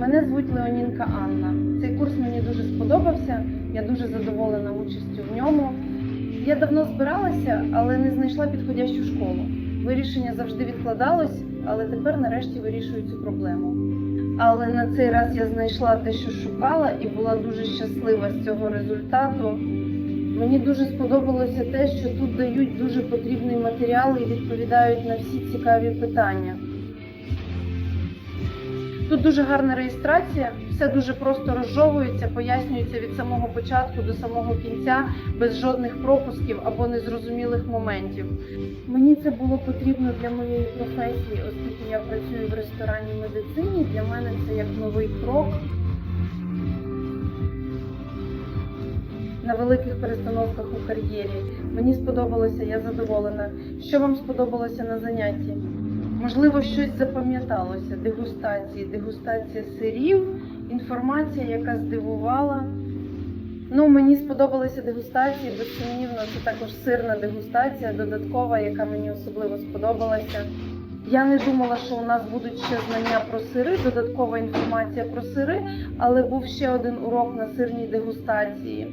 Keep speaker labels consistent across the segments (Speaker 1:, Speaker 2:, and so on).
Speaker 1: Мене звуть Леонінка Анна. Цей курс мені дуже сподобався. Я дуже задоволена участю в ньому. Я давно збиралася, але не знайшла підходящу школу. Вирішення завжди відкладалось, але тепер нарешті вирішую цю проблему. Але на цей раз я знайшла те, що шукала, і була дуже щаслива з цього результату. Мені дуже сподобалося те, що тут дають дуже потрібний матеріал і відповідають на всі цікаві питання. Тут дуже гарна реєстрація, все дуже просто розжовується, пояснюється від самого початку до самого кінця, без жодних пропусків або незрозумілих моментів. Мені це було потрібно для моєї професії, оскільки я працюю в ресторанній медицині. Для мене це як новий крок на великих перестановках у кар'єрі. Мені сподобалося, я задоволена. Що вам сподобалося на занятті? Можливо, щось запам'яталося. Дегустації, дегустація сирів, інформація, яка здивувала. Ну, мені сподобалися дегустації, безсумнівно, це також сирна дегустація, додаткова, яка мені особливо сподобалася. Я не думала, що у нас будуть ще знання про сири, додаткова інформація про сири, але був ще один урок на сирній дегустації.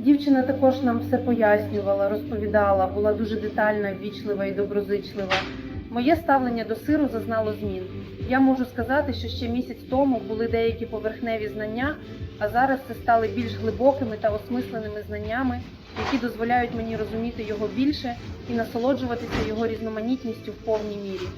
Speaker 1: Дівчина також нам все пояснювала, розповідала, була дуже детальна, ввічлива і доброзичлива. Моє ставлення до сиру зазнало змін. Я можу сказати, що ще місяць тому були деякі поверхневі знання, а зараз це стали більш глибокими та осмисленими знаннями, які дозволяють мені розуміти його більше і насолоджуватися його різноманітністю в повній мірі.